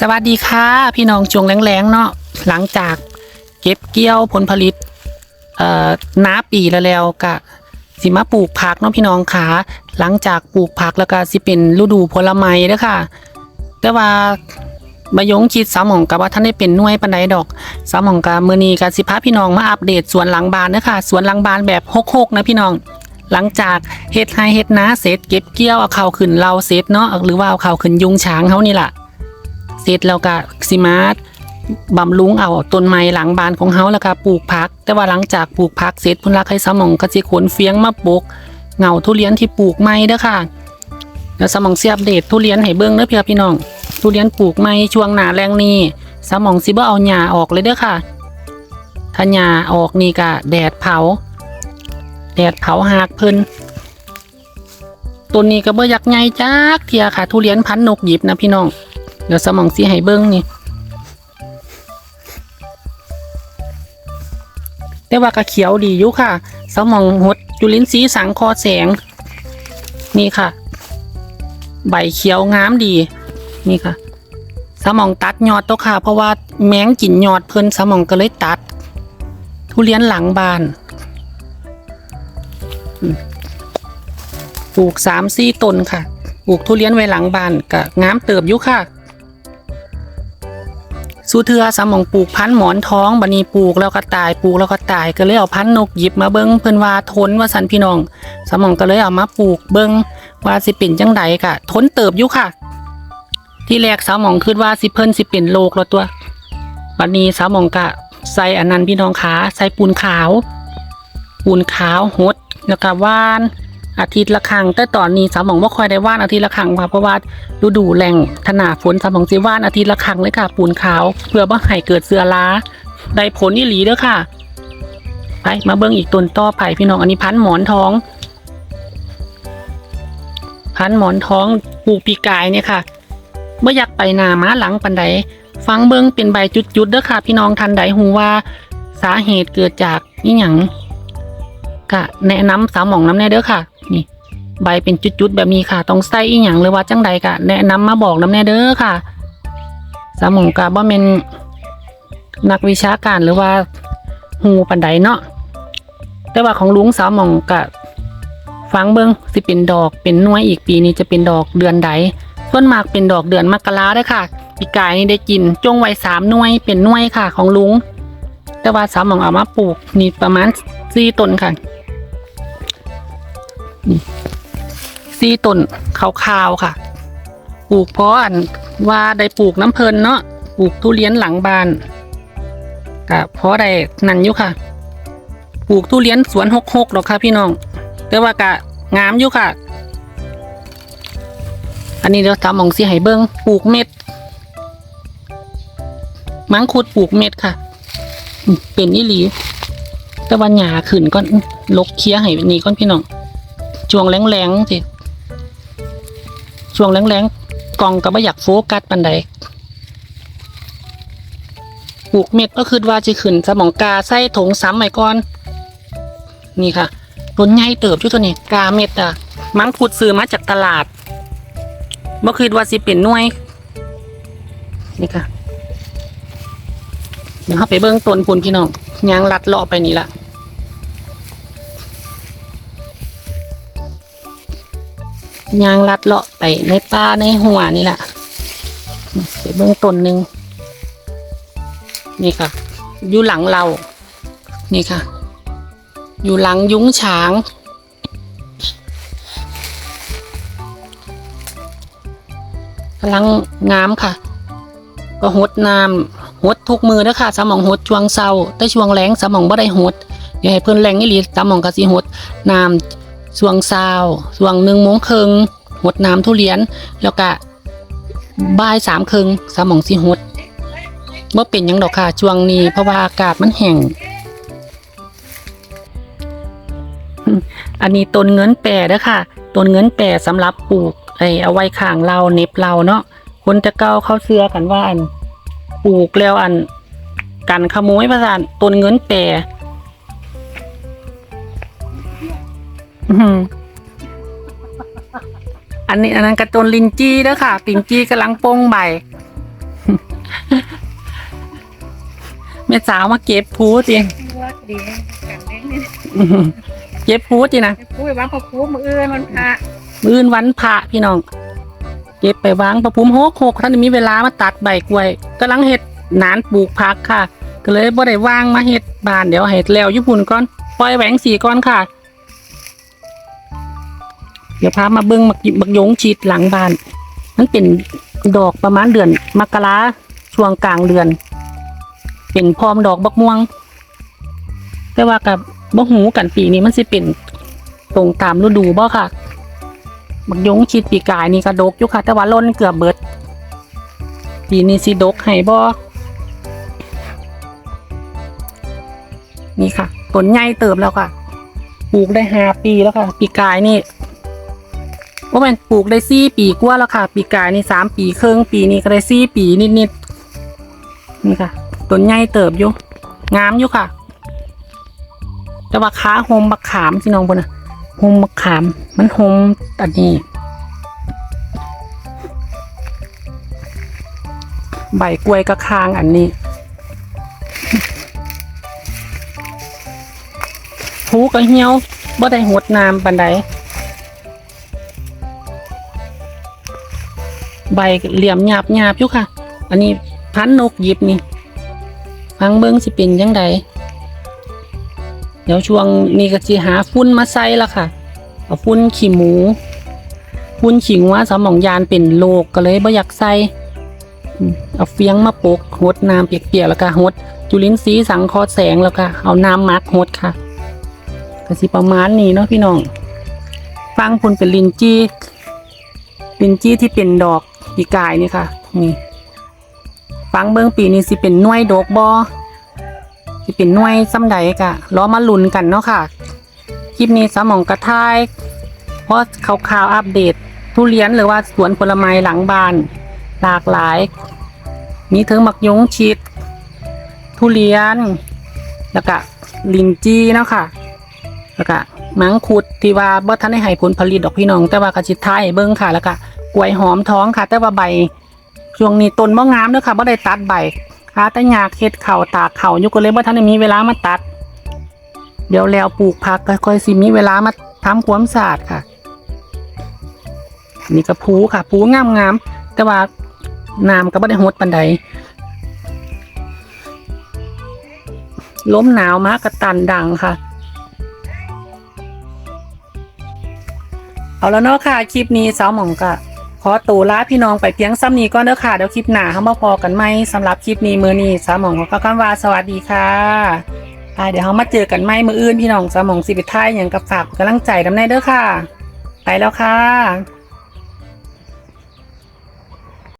สวัสดีค่ะ พี่น้องจวงแรงๆเนาะหลังจากเก็บเกี่ยวผลผลิตเอ่อน้าปีแล้วแล้วกะสิมาปลูกผักเนาะพี่น้องขาหลังจากปลูกผักแล้วก็สิเป็นฤดูผลไม้เด้อค่ะ แต่ว่าบายงคิดสาวหมองกับว่าท่านได้เป็นน่วยปันไดดอกสาวหมองกับมือนีกับสิพาพี่น้องมาอัปเดตสวนหลังบานเด้อค่ะสวนหลังบานแบบฮกๆนะพี่น้อง หลังจากเฮ็ดไฮเฮ็ดนาเสร็จเก็บเกี่ยวเอาเข้าขึ้นเราเสร็จเนาะหรือว่าเอาเข้าขึ้นยุงช้างเฮานี่ล่ะ เสร็จแล้วก็สิมาร์บำรุงเอาต้นไม้หลังบ้านของเฮาแล้วก็ปลูกผัก แต่ว่าหลังจากปลูกผักเสร็จพุ่นลักให้สมองก็สิขนเฟียงมาปลูกเหงาทุเรียนที่ปลูกใหม่เด้อค่ะแล้วสมองเสิอัปเดตทุเรียนให้เบิ่งเด้อพี่พี่น้องทุเรียนปลูกใหม่ช่วงหนาแรงนี้สมองสิบ่เอาหญ้าออกเลยเด้อค่ะถ้าหญ้าออกนี่ก็แดดเผา แดดเผาหากเพิ่นต้นนี้ก็บ่อยากใหญ่จักเทียค่ะ ทุเรียนพันธุ์นกหยิบนะพี่น้อง เดี๋ยวสมองสีให้เบิ้งนี่ แต่ว่ากระเขียวดีอยู่ค่ะ สมองหดจุลินทรีย์สังคอแสง นี่ค่ะ ใบเขียวงามดี นี่ค่ะ สมองตัดยอดตัวค่ะ เพราะว่าแมงกินยอดเพิ่นสมองก็เลยตัด ทุเรียนหลังบานปลูกสามสี่ต้นค่ะ ปลูกทุเรียนไว้หลังบ้านก็งามเติบอยู่ค่ะ สูเทือสมองปลูกพันหมอนท้องบันนีปลูกแล้วก็ตายปลูกแล้วก็ตายก็เลยเอาพันธุ์นกหยิบมาเบิ้งเพิ่นว่าทนว่าสันพี่น้อง สมองก็เลยเอามาปลูกเบิ้งว่าสิเป็นจังใดกะทนเติบอยู่ค่ะ ที่แรกสมองคิดว่าสิเพิ่นสิเป็นโรคแล้วตัววันนี้สมองกะใส่อันนั้นพี่น้องขาใส่ปูนขาว ปูนขาวหดแล้วก็ว่าน อาทิตย์ละครั้งแต่ตอนนี้สามองว่าคอยได้ว่านอาทิตย์ละครั้งค่ะเพราะว่าฤดูแรงถนาฝนสามองสิว่านอาทิตย์ละครั้งเลยค่ะ ปูนขาวเพื่อว่ให้เกิดเสือล้า ได้ผลนี่หลีเด้อค่ะ ไปมาเบิ่งอีกต้นต่อไปพี่น้องอันนี้พันหมอนทอง พันหมอนทองปูปีกายเนี่ยค่ะเมื่ออยากไปหนาม้าหลังปันใดฟังเบิ่งเป็นใบจุดๆเด้อค่ะ พี่น้องทันใดหูว่าสาเหตุเกิดจากนี่หยังก็แนะนำสาวหมองน้ำแน่เด้อค่ะ ใบเป็นจุดๆแบบนี้ค่ะ ต้องใส่อีหยังหรือว่าจังใดก็แนะนำมาบอกน้ำแน่เด้อค่ะสาวหมองก็บ่แม่นนักวิชาการหรือว่าหูปันใดเนาะแต่ว่าของลุงสาวหมองก็ฟังเบิงสิเป็นดอกเป็นน่วยอีกปีนี้จะเป็นดอกเดือนใดส่วนมากเป็นดอกเดือนมกราเด้อค่ะปีกายนี่ได้กินจงไว้สามน่วยเป็นน่วยค่ะ ของลุง แต่ว่าสาวหมองเอามาปลูกนี่ประมาณสี่ต้นค่ะ ซี่ต้นขาวๆค่ะ ปลูกเพราะอันว่าได้ปลูกน้ำเพลินเนาะปลูกทุเรียนหลังบ้านกะเพราะได้นั่นอยู่ค่ะ ปลูกทุเรียนสวนหกหกหรอกค่ะพี่น้อง แต่ว่ากะงามอยู่ค่ะ อันนี้เดี๋ยวทำมองสีให้เบิ้งปลูกเม็ด มังคุดปลูกเม็ดค่ะ เป็นอีหลี แต่วันหยาขึ้นก็ลกเคลียร์ให้นี่ก่อนพี่น้องช่วงแรงๆสิ ช่วงแรงๆกล่องก็ไม่อยากโฟกัสปันใดปลูกเม็ดก็คือว่าจะขึ้นสมองกาใส่ถงซ้ำใหม่ก่อน นี่ค่ะต้นใหญ่เติบอยู่ตัวนี้กาเม็ดอะ มังคุดซื้อมาจากตลาดบ่อคือว่าสิเป็นน่วย นี่ค่ะเดี๋ยวเราไปเบิ้งต้นพุ่นพี่น้องยางลัดเลาะไปนี่ละ ยางลัดเลาะไปในป่าในหัวนี่แหละไปเบื้องต้นหนึ่งนี่ค่ะ อยู่หลังเรา นี่ค่ะ อยู่หลังยุ้งฉางกำลังงามค่ะ ก็หดน้ำหดทุกมือนะค่ะสมองหดช่วงเศร้าแต่ช่วงแรงสมองบ่ได้หดอย่าให้เพิ่นแรงอีหลีสมองก็สิหดน้ำ ช่วงเช้าช่วงหนึ่งโมงครึ่งหดน้ำทุเรียน แล้วก็บ่ายสามครึ่งสมองสิหดว่าเป็นยังดอกค่ะช่วงนี้ เพราะว่าอากาศมันแห้งอันนี้ต้นเงินแปรเด้อค่ะต้นเงินแปรสำหรับปลูกไอเอาไว้ข้างเราเน็บเราเนาะคนจะเก้าเข้าเสื้อกันว่าอันปลูกแล้วอันกันขโมยประสานต้นเงินแปร อื้อหืออันนี้อันนั้นกระต้นลินจี้เด้อค่ะลินจี้กำลังโป้งใบแม่สาวมาเก็บพูจิว่าดีกันเล่นนี่อื้อหือเก็บพูจินะพูดว่าพอพูดมืออื่นมันพระมื้อนวันพระพี่น้อง เก็บไปวางประพุมหกหกท่านมีเวลามาตัดใบกล้วยกำลังเฮ็ดหนานปลูกผักค่ะ ก็เลยบ่ได้ว่างมาเฮ็ดบ้านเดี๋ยวเฮ็ดแล้วญี่ปุ่นก่อนปล่อยแหวงสีก่อนค่ะ เดี๋ยวพามาเบิ่งมักยิมักยงชีดหลังบ้าน มันเป็นดอกประมาณเดือนมกราช่วงกลางเดือน เป็นพร้อมดอกบักม่วง แต่ว่ากับบ่หูกันปีนี้มันสิเป็นตรงตามฤดูบ่ค่ะ บักยงชิดปีกายนี่ก็ดกอยู่ค่ะ แต่ว่าล้นเกือบเบิด ปีนี้สิดกให้บ่นี่ค่ะต้นใหญ่เติบแล้วค่ะ ปลูกได้ห้าปีแล้วค่ะ ปีกายนี่ ว่าแม่นปลูกได้สี่ปีกว่าแล้วค่ะ ปีกายนี่สามปีครึ่งปีนี้ก็ได้สี่ปีนิดๆนี่ค่ะต้นใหญ่เติบอยู่งามอยู่ค่ะ แต่ว่าค้าโฮมบักขามที่น้องพนน่ะโฮมมะขาม มันโฮมอันนี้ใบกล้วยกระคางอันนี้ผูกระเหี่ยวบ่ได้หดน้ำปันใด ใบเหลี่ยมหยาบหยาบอยู่ค่ะ อันนี้พันนกหยิบนี่ฟังเบิ้งสิเป็นยังไงเดี๋ยวช่วงนี้ก็สิหาฟุ้นมาใส่ละค่ะเอาฟุ้นขี้หมูฟุ้นขิงว่าสมองยานเป็นโรคก็เลยบ่อยากใส่เอาเฟียงมาปกหดน้ำเปียกๆแล้วก็หด จุลินทรีย์สังเคราะห์แสงแล้วก็เอาน้ำมักหดค่ะก็สิประมาณนี้เนาะพี่น้องฟังพุ่นเป็นลินจี้ลินจี้ที่เป็นดอก ปีกายนี่ค่ะ นี่ฟังเบิ้งปีนี้สิเป็นน่วยดอกบอสิเป็นน่วยซ้ำใดกะล้อมาลุ้นกันเนาะค่ะ คลิปนี้สมองกระทาย เพราะข่าวๆอัปเดต ทุเรียนหรือว่าสวนผลไม้หลังบ้าน หลากหลาย มีถึงมักยงชิด ทุเรียน แล้วก็ลินจีเนาะค่ะ แล้วก็มังคุดที่ว่าบ่ทันได้ให้ผลผลิตดอกพี่น้อง แต่ว่ากระชิดท้ายเบิ่งค่ะแล้วก็ กล้วยหอมท้องค่ะ แต่ว่าใบช่วงนี้ต้นบ่งามเด้อค่ะบ่ได้ตัดใบค่ะแต่ยากเฮ็ดเข่าวตากเข่าวอยู่ก็เลยบ่ทันได้มีเวลามาตัด เดี๋ยวแล้วปลูกผักก็ค่อยสิมีเวลามาทำความสะอาดค่ะ นี่ก็ผูค่ะผูงามๆแต่ว่าน้ำก็บ่ได้หดปานใดล้มหนาวมากกระตันดังค่ะ เอาแล้วเนาะค่ะ คลิปนี้สาวหมองก็ ขอตัวลาพี่น้องไปเพียงซ้ำนี้ก่อนเด้อค่ะเดี๋ยวคลิปหน้าเขามาพอกันไหมสำหรับคลิปนี้มือนี้สามองขอคำว่าสวัสดีค่ะเดี๋ยวเขามาเจอกันไหมมืออื่นพี่น้องสามองสิบิท้ายอย่างกับฝากกำลังใจดำแน่เด้อค่ะ ไปแล้วค่ะ